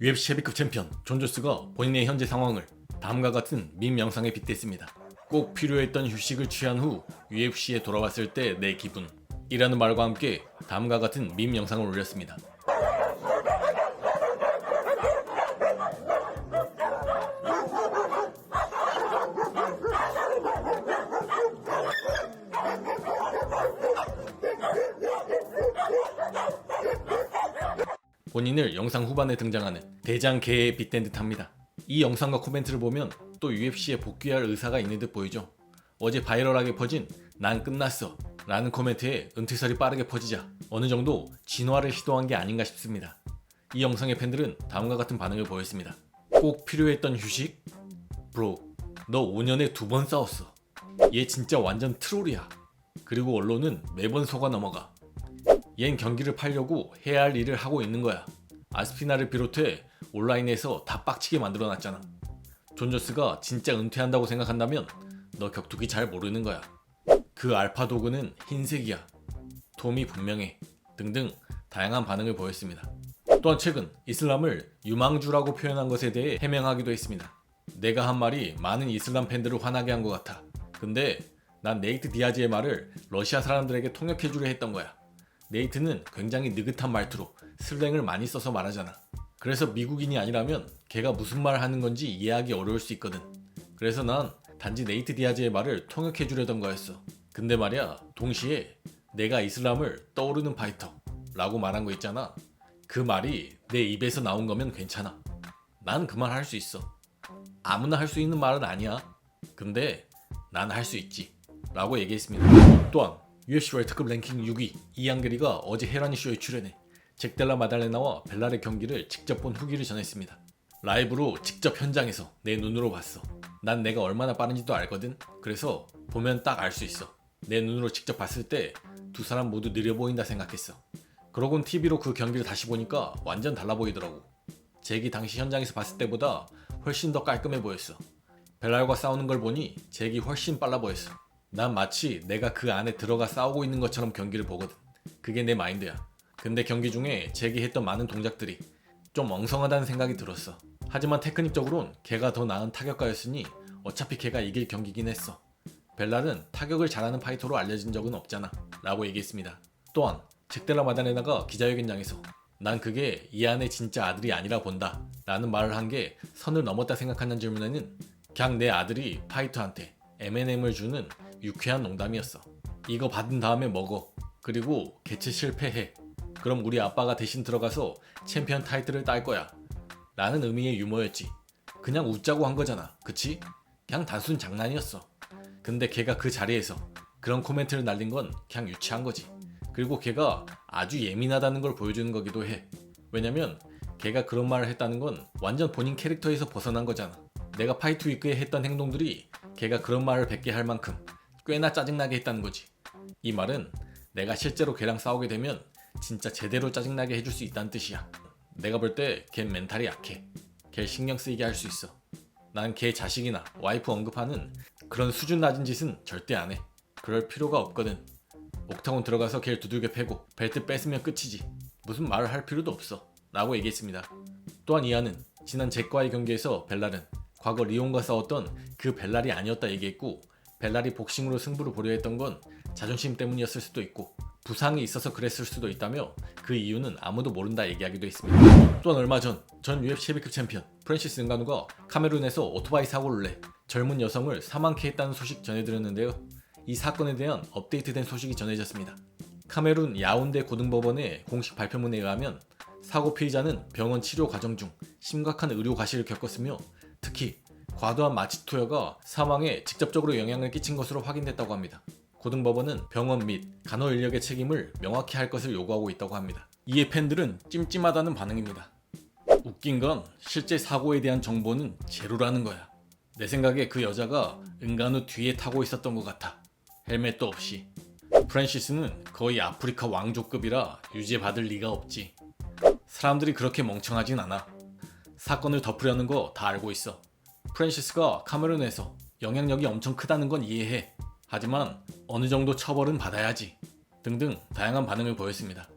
UFC 헤비급 챔피언 존 조스가 본인의 현재 상황을 다음과 같은 밈 영상에 빗댔습니다. 꼭 필요했던 휴식을 취한 후 UFC에 돌아왔을 때 내 기분 이라는 말과 함께 다음과 같은 밈 영상을 올렸습니다. 본인을 영상 후반에 등장하는 대장 개에 빗댄 듯합니다. 이 영상과 코멘트를 보면 또 UFC에 복귀할 의사가 있는 듯 보이죠. 어제 바이럴하게 퍼진 난 끝났어 라는 코멘트에 은퇴설이 빠르게 퍼지자 어느 정도 진화를 시도한 게 아닌가 싶습니다. 이 영상의 팬들은 다음과 같은 반응을 보였습니다. 꼭 필요했던 휴식? 브로, 너 5년에 두 번 싸웠어. 얘 진짜 완전 트롤이야. 그리고 언론은 매번 속아 넘어가. 얜 경기를 팔려고 해야 할 일을 하고 있는 거야. 아스피나를 비롯해 온라인에서 다 빡치게 만들어놨잖아. 존저스가 진짜 은퇴한다고 생각한다면 너 격투기 잘 모르는 거야. 그 알파 도그는 흰색이야. 돔이 분명해. 등등 다양한 반응을 보였습니다. 또한 최근 이슬람을 유망주라고 표현한 것에 대해 해명하기도 했습니다. 내가 한 말이 많은 이슬람 팬들을 화나게 한 것 같아. 근데 난 네이트 디아즈의 말을 러시아 사람들에게 통역해주려 했던 거야. 네이트는 굉장히 느긋한 말투로 슬랭을 많이 써서 말하잖아. 그래서 미국인이 아니라면 걔가 무슨 말 하는 건지 이해하기 어려울 수 있거든. 그래서 난 단지 네이트 디아즈의 말을 통역해 주려던 거였어. 근데 말이야, 동시에 내가 이슬람을 떠오르는 파이터 라고 말한 거 있잖아. 그 말이 내 입에서 나온 거면 괜찮아. 난 그 말 할 수 있어. 아무나 할 수 있는 말은 아니야. 근데 난 할 수 있지. 라고 얘기했습니다. 또한 UFC 월드컵 랭킹 6위 이앙그리가 어제 헤라니 쇼에 출연해 잭델라 마달레나와 벨라의 경기를 직접 본 후기를 전했습니다. 라이브로 직접 현장에서 내 눈으로 봤어. 난 내가 얼마나 빠른지도 알거든. 그래서 보면 딱 알 수 있어. 내 눈으로 직접 봤을 때 두 사람 모두 느려 보인다 생각했어. 그러곤 TV로 그 경기를 다시 보니까 완전 달라 보이더라고. 잭이 당시 현장에서 봤을 때보다 훨씬 더 깔끔해 보였어. 벨랄과 싸우는 걸 보니 잭이 훨씬 빨라 보였어. 난 마치 내가 그 안에 들어가 싸우고 있는 것처럼 경기를 보거든. 그게 내 마인드야. 근데 경기 중에 잭이 했던 많은 동작들이 좀 엉성하다는 생각이 들었어. 하지만 테크닉적으론 걔가 더 나은 타격가였으니 어차피 걔가 이길 경기긴 했어. 벨랄은 타격을 잘하는 파이터로 알려진 적은 없잖아. 라고 얘기했습니다. 또한 잭델라 마다레나가 기자회견장에서 난 그게 이 안에 진짜 아들이 아니라 본다. 라는 말을 한 게 선을 넘었다 생각하는 질문에는 그냥 내 아들이 파이터한테 M&M을 주는 유쾌한 농담이었어. 이거 받은 다음에 먹어. 그리고 개최 실패해. 그럼 우리 아빠가 대신 들어가서 챔피언 타이틀을 딸 거야. 라는 의미의 유머였지. 그냥 웃자고 한 거잖아. 그치? 그냥 단순 장난이었어. 근데 걔가 그 자리에서 그런 코멘트를 날린 건 그냥 유치한 거지. 그리고 걔가 아주 예민하다는 걸 보여주는 거기도 해. 왜냐면 걔가 그런 말을 했다는 건 완전 본인 캐릭터에서 벗어난 거잖아. 내가 파이트 위크에 했던 행동들이 걔가 그런 말을 뱉게 할 만큼 꽤나 짜증나게 했다는 거지. 이 말은 내가 실제로 걔랑 싸우게 되면 진짜 제대로 짜증나게 해줄 수 있다는 뜻이야. 내가 볼 때 걔 멘탈이 약해. 걔 신경 쓰이게 할 수 있어. 난 걔 자식이나 와이프 언급하는 그런 수준 낮은 짓은 절대 안 해. 그럴 필요가 없거든. 옥타곤 들어가서 걔를 두들겨 패고 벨트 뺏으면 끝이지. 무슨 말을 할 필요도 없어. 라고 얘기했습니다. 또한 이하는 지난 잭과의 경기에서 벨랄은 과거 리온과 싸웠던 그 벨랄이 아니었다 얘기했고 벨랄이 복싱으로 승부를 보려 했던 건 자존심 때문이었을 수도 있고 부상이 있어서 그랬을 수도 있다며 그 이유는 아무도 모른다 얘기하기도 했습니다. 또한 얼마 전 전 UFC 헤비급 챔피언 프랜시스 은가누가 카메룬에서 오토바이 사고를 내 젊은 여성을 사망케 했다는 소식 전해드렸는데요. 이 사건에 대한 업데이트된 소식이 전해졌습니다. 카메룬 야운데 고등법원의 공식 발표문에 의하면 사고 피의자는 병원 치료 과정 중 심각한 의료 과실을 겪었으며 특히 과도한 마취 투여가 사망에 직접적으로 영향을 끼친 것으로 확인됐다고 합니다. 고등법원은 병원 및 간호 인력의 책임을 명확히 할 것을 요구하고 있다고 합니다. 이에 팬들은 찜찜하다는 반응입니다. 웃긴 건 실제 사고에 대한 정보는 제로라는 거야. 내 생각에 그 여자가 은간우 뒤에 타고 있었던 것 같아. 헬멧도 없이. 프랜시스는 거의 아프리카 왕족급이라 유죄받을 리가 없지. 사람들이 그렇게 멍청하진 않아. 사건을 덮으려는 거 다 알고 있어. 프랜시스가 카메룬에서 영향력이 엄청 크다는 건 이해해. 하지만 어느 정도 처벌은 받아야지. 등등 다양한 반응을 보였습니다.